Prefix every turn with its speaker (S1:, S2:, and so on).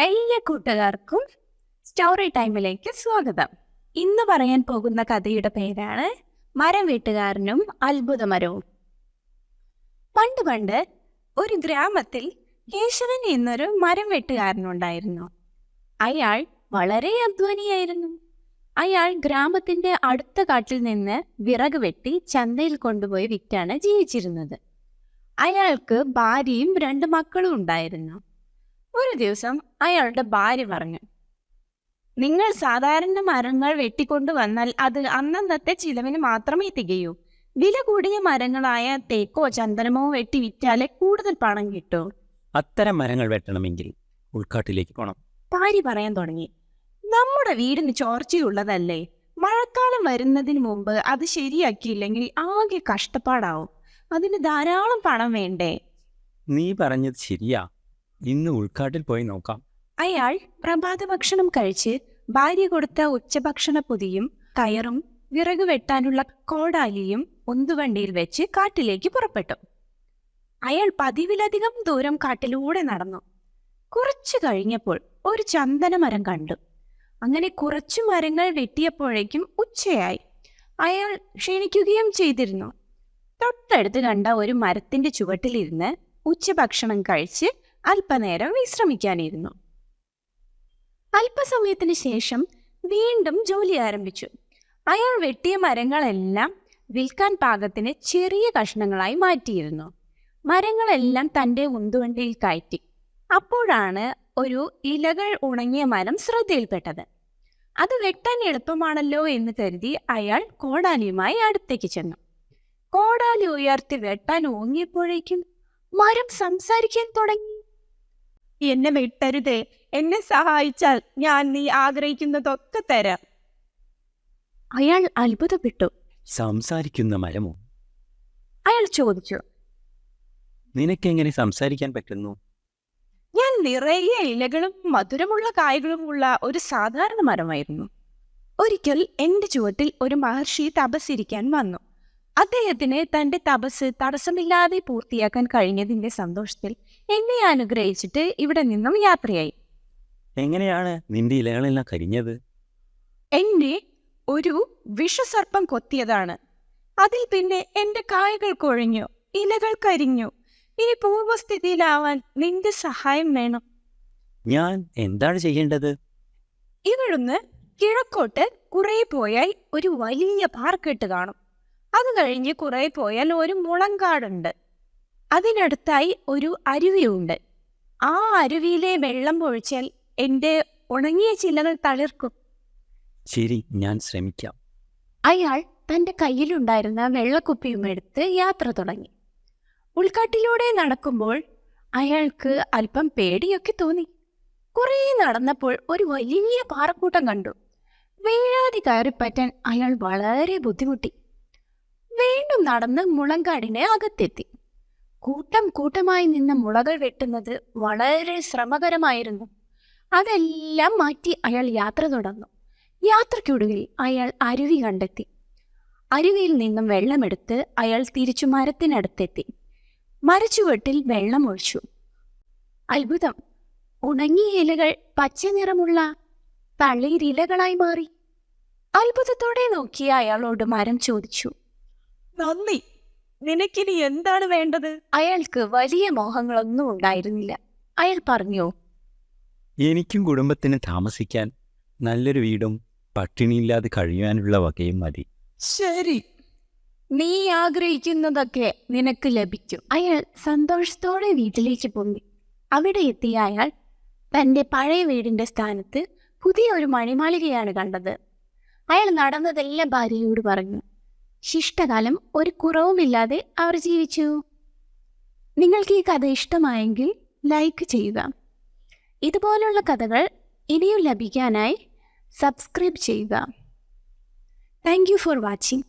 S1: എല്ലാ കൂട്ടുകാർക്കും സ്റ്റോറി ടൈമിലേക്ക് സ്വാഗതം. ഇന്ന് പറയാൻ പോകുന്ന കഥയുടെ പേരാണ് മരം വീട്ടുകാരനും അത്ഭുതമരവും. പണ്ട് പണ്ട് ഒരു ഗ്രാമത്തിൽ കേശവൻ എന്നൊരു മരം വെട്ടുകാരനുണ്ടായിരുന്നു അയാൾ വളരെ അധ്വാനിയായിരുന്നു. അയാൾ ഗ്രാമത്തിന്റെ അടുത്ത കാട്ടിൽ നിന്ന് വിറക് വെട്ടി ചന്തയിൽ കൊണ്ടുപോയി വിറ്റാണ് ജീവിച്ചിരുന്നത്. അയാൾക്ക് ഭാര്യയും രണ്ട് മക്കളും ഉണ്ടായിരുന്നു. ഒരു ദിവസം അയാളുടെ ഭാര്യ പറഞ്ഞു നിങ്ങൾ സാധാരണ മരങ്ങൾ വെട്ടിക്കൊണ്ടു വന്നാൽ അത് അന്നന്നത്തെ ചിലവിന് മാത്രമേ തികയൂ. വില കൂടിയ മരങ്ങളായ തേക്കോ ചന്ദനമോ വെട്ടി വിറ്റാലേ കൂടുതൽ പണം കിട്ടൂ.
S2: അത്തരം മരങ്ങൾ വെട്ടണമെങ്കിൽ ഉൾക്കാട്ടിലേക്ക് പോണം.
S1: ഭാര്യ പറയാൻ തുടങ്ങി നമ്മുടെ വീടിന് ചോർച്ചയുള്ളതല്ലേ. മഴക്കാലം വരുന്നതിന് മുമ്പ് അത് ശരിയാക്കിയില്ലെങ്കിൽ ആകെ കഷ്ടപ്പാടാവും. അതിന് ധാരാളം പണം വേണ്ടേ?
S2: നീ പറഞ്ഞത് ശരിയാ. ഇന്ന് ഉൾക്കാട്ടിൽ പോയി നോക്കാം.
S1: അയാൾ പ്രഭാത ഭക്ഷണം കഴിച്ച് ഭാര്യ കൊടുത്ത ഉച്ചഭക്ഷണ പൊതിയും കയറും വിറക് വെട്ടാനുള്ള കോടാലിയും ഉന്തുവണ്ടിയിൽ വെച്ച് കാട്ടിലേക്ക് പുറപ്പെട്ടു. അയാൾ പതിവിലധികം ദൂരം കാട്ടിലൂടെ നടന്നു. കുറച്ചു കഴിഞ്ഞപ്പോൾ ഒരു ചന്ദന മരം കണ്ടു. അങ്ങനെ കുറച്ചു മരങ്ങൾ വെട്ടിയപ്പോഴേക്കും ഉച്ചയായി. അയാൾ ക്ഷീണിക്കുകയും ചെയ്തിരുന്നു. തൊട്ടടുത്ത് കണ്ട ഒരു മരത്തിന്റെ ചുവട്ടിലിരുന്ന് ഉച്ചഭക്ഷണം കഴിച്ച് അല്പനേരം വിശ്രമിക്കാനിരുന്നു. അല്പസമയത്തിന് ശേഷം വീണ്ടും ജോലി ആരംഭിച്ചു. അയാൾ വെട്ടിയ മരങ്ങളെല്ലാം വിൽക്കാൻ പാകത്തിന് ചെറിയ കഷ്ണങ്ങളായി മാറ്റിയിരുന്നു. മരങ്ങളെല്ലാം തന്റെ ഉന്തുവണ്ടിയിൽ കയറ്റി. അപ്പോഴാണ് ഒരു ഇലകൾ ഉണങ്ങിയ മരം ശ്രദ്ധയിൽപ്പെട്ടത്. അത് വെട്ടാൻ എളുപ്പമാണല്ലോ എന്ന് കരുതി അയാൾ കോടാലിയുമായി അടുത്തേക്ക് ചെന്നു. കോടാലി ഉയർത്തി വെട്ടാൻ ഓങ്ങിയപ്പോഴേക്കും മരം സംസാരിക്കാൻ തുടങ്ങി. എന്നെ വിട്ടരുതേ. എന്നെ സഹായിച്ചാൽ ഞാൻ നീ ആഗ്രഹിക്കുന്നതൊക്കെ തരാം. അയാൾ അത്ഭുതപ്പെട്ടു.
S2: സംസാരിക്കുന്ന മരമോ?
S1: അയാൾ ചോദിച്ചു.
S2: നിനക്കെങ്ങനെ സംസാരിക്കാൻ പറ്റുന്നു?
S1: ഞാൻ നിറയെ ഇലകളും മധുരമുള്ള കായകളും ഉള്ള ഒരു സാധാരണ മരമായിരുന്നു. ഒരിക്കൽ എന്റെ ചുവട്ടിൽ ഒരു മഹർഷി തപസ്സിരിക്കാൻ വന്നു. അദ്ദേഹത്തിന് തന്റെ തപസ് തടസ്സമില്ലാതെ പൂർത്തിയാക്കാൻ കഴിഞ്ഞതിന്റെ സന്തോഷത്തിൽ എന്നെ അനുഗ്രഹിച്ചിട്ട് ഇവിടെ നിന്നും യാത്രയായി.
S2: എങ്ങനെയാണ് നിന്റെ ഇലകളെല്ലാം കരിഞ്ഞത്?
S1: എന്നെ ഒരു വിഷസർപ്പം കൊത്തിയതാണ്. അതിൽ പിന്നെ എന്റെ കായകൾ കൊഴിഞ്ഞു ഇലകൾ കരിഞ്ഞു. ഇനി പൂർവസ്ഥിതിയിലാവാൻ നിന്റെ സഹായം വേണം.
S2: ഞാൻ എന്താണ് ചെയ്യേണ്ടത്?
S1: ഇവിടുന്ന് കിഴക്കോട്ട് കുറെ പോയാൽ ഒരു വലിയ പാർക്കെട്ട് കാണും. അത് കഴിഞ്ഞ് കുറെ പോയാൽ ഒരു മുളങ്കാടുണ്ട്. അതിനടുത്തായി ഒരു അരുവിയുണ്ട്. ആ അരുവിയിലെ വെള്ളം പൊഴിച്ചാൽ എന്റെ ഉണങ്ങിയ ചില്ലകൾ തളിർക്കും.
S2: ശരി ഞാൻ ശ്രമിക്കാം.
S1: അയാൾ തന്റെ കയ്യിലുണ്ടായിരുന്ന വെള്ളക്കുപ്പിയും എടുത്ത് യാത്ര തുടങ്ങി. ഉൾക്കാട്ടിലൂടെ നടക്കുമ്പോൾ അയാൾക്ക് അല്പം പേടിയൊക്കെ തോന്നി. കുറേ നടന്നപ്പോൾ ഒരു വലിയ പാറക്കൂട്ടം കണ്ടു. വീഴാതെ കയറിപ്പറ്റാൻ അയാൾ വളരെ ബുദ്ധിമുട്ടി. വീണ്ടും നടന്ന് മുളങ്കാടിനെ അകത്തെത്തി. കൂട്ടം കൂട്ടമായി നിന്ന മുളകൾ വെട്ടുന്നത് വളരെ ശ്രമകരമായിരുന്നു. അതെല്ലാം മാറ്റി അയാൾ യാത്ര തുടർന്നു. യാത്രയ്ക്കൊടുവിൽ അയാൾ അരുവി കണ്ടെത്തി. അരുവിയിൽ നിന്നും വെള്ളമെടുത്ത് അയാൾ തിരിച്ചു മരത്തിനടുത്തെത്തി മരച്ചുവട്ടിൽ വെള്ളം ഒഴിച്ചു അത്ഭുതം! ഉണങ്ങിയ ഇലകൾ പച്ച നിറമുള്ള തളിരിലകളായി മാറി. അത്ഭുതത്തോടെ നോക്കിയ അയാളോട് മരം ചോദിച്ചു.
S3: നന്ദി. നിനക്കിനി എന്താണ് വേണ്ടത്?
S1: അയാൾക്ക് വലിയ മോഹങ്ങളൊന്നും ഉണ്ടായിരുന്നില്ല. അയാൾ പറഞ്ഞു?
S2: എനിക്കും കുടുംബത്തിന് താമസിക്കാൻ നല്ലൊരു വീടും പട്ടിണിയില്ലാതെ കഴിയാനുള്ള വകയും മതി.
S3: ശരി.
S1: നീ ആഗ്രഹിക്കുന്നതൊക്കെ നിനക്ക് ലഭിക്കും അയാൾ സന്തോഷത്തോടെ വീട്ടിലേക്ക് പോയി. അവിടെ എത്തിയ അയാൾ തന്റെ പഴയ വീടിന്റെ സ്ഥാനത്ത് പുതിയ ഒരു മണിമാളികയാണ് കണ്ടത്. അയാൾ നടന്നതെല്ലാം ഭാര്യയോട് പറഞ്ഞു. ശിഷ്ടകാലം ഒരു കുറവുമില്ലാതെ അവർ ജീവിച്ചു. നിങ്ങൾക്ക് ഈ കഥ ഇഷ്ടമായെങ്കിൽ ലൈക്ക് ചെയ്യുക. ഇതുപോലുള്ള കഥകൾ ഇനിയും ലഭിക്കാനായി സബ്സ്ക്രൈബ് ചെയ്യുക. Thank you for watching.